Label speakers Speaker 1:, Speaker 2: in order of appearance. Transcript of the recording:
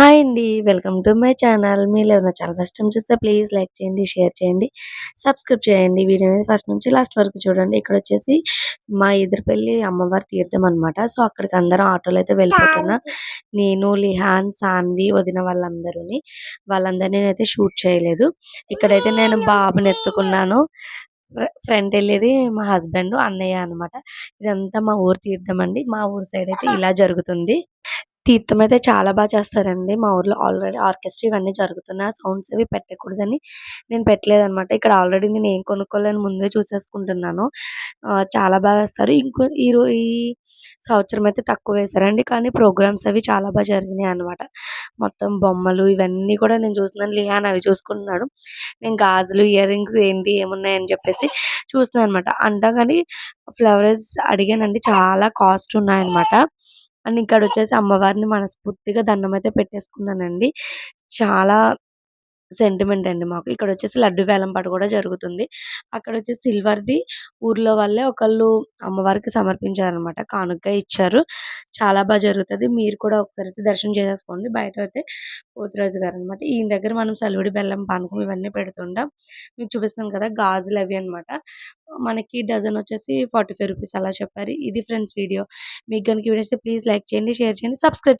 Speaker 1: Hi అండి. Welcome to my channel. మీరు ఏదైనా ఛానల్ ఫస్ట్ టైం చూస్తే ప్లీజ్ లైక్ చేయండి, షేర్ చేయండి, సబ్స్క్రైబ్ చేయండి. వీడియోని ఫస్ట్ నుంచి లాస్ట్ వరకు చూడండి. ఇక్కడ వచ్చేసి మా ఎదురుపెల్లి అమ్మవారి తీర్థం అనమాట. సో, అక్కడికి అందరం ఆటోలో అయితే వెళ్ళిపోతున్నా నేను, లిహాన్, సాన్వి, వదిన వాళ్ళందరూని. వాళ్ళందరిని నేనైతే షూట్ చేయలేదు. ఇక్కడైతే నేను బాబుని ఎత్తుకున్నాను. ఫ్రెండ్ ఫ్రంట్ మా హస్బెండ్, అన్నయ్య అనమాట. ఇదంతా మా ఊరు తీర్థం అండి. మా ఊరు సైడ్ అయితే ఇలా జరుగుతుంది. తీర్థం అయితే చాలా బాగా చేస్తారండి. మా ఊర్లో ఆల్రెడీ ఆర్కెస్ట్రా ఇవన్నీ జరుగుతున్నాయి. ఆ సౌండ్స్ అవి పెట్టకూడదని నేను పెట్టలేదనమాట. ఇక్కడ ఆల్రెడీ నేను ఏం కొనుక్కోలేని ముందే చూసేసుకుంటున్నాను. చాలా బాగా వేస్తారు. ఇంకో ఈ ఈ సంవత్సరం అయితే తక్కువ వేశారండి. కానీ ప్రోగ్రామ్స్ అవి చాలా బాగా జరిగినాయి అనమాట మొత్తం బొమ్మలు ఇవన్నీ కూడా నేను చూస్తున్నాను. లిహాన్ అవి చూసుకుంటున్నాడు. నేను గాజులు, ఇయర్ రింగ్స్ ఏంటి ఏమున్నాయని చెప్పేసి చూస్తున్నాను అనమాట. అంటా కానీ ఫ్లవర్స్ అడిగానండి. చాలా కాస్ట్ ఉన్నాయన్నమాట. అండ్ ఇక్కడొచ్చేసి అమ్మవారిని మనస్ఫూర్తిగా దండం అయితే పెట్టేసుకున్నానండి. చాలా సెంటిమెంట్ అండి మాకు. ఇక్కడ వచ్చేసి లడ్డు వేలంపాట కూడా జరుగుతుంది. అక్కడ వచ్చేసి సిల్వర్‌ది ఊర్లో వాళ్ళే ఒకళ్ళు అమ్మవారికి సమర్పించారనమాట. కానుకగా ఇచ్చారు. చాలా బాగా జరుగుతుంది మీరు కూడా ఒకసారి అయితే దర్శనం చేసేసుకోండి. బయట అయితే పోతురాజు గారు అనమాట ఈయన దగ్గర మనం సలువుడి బెల్లం, పానకం ఇవన్నీ పెడుతుంటాం. మీకు చూపిస్తాం కదా! గాజులు అవి అనమాట. మనకి డజన్ వచ్చేసి ఫార్టీ ఫైవ్ రూపీస్ అలా చెప్పారు. ఇది ఫ్రెండ్స్ వీడియో. మీకు కనుక వీడియో ప్లీజ్ లైక్ చేయండి, షేర్ చేయండి, సబ్స్క్రైబ్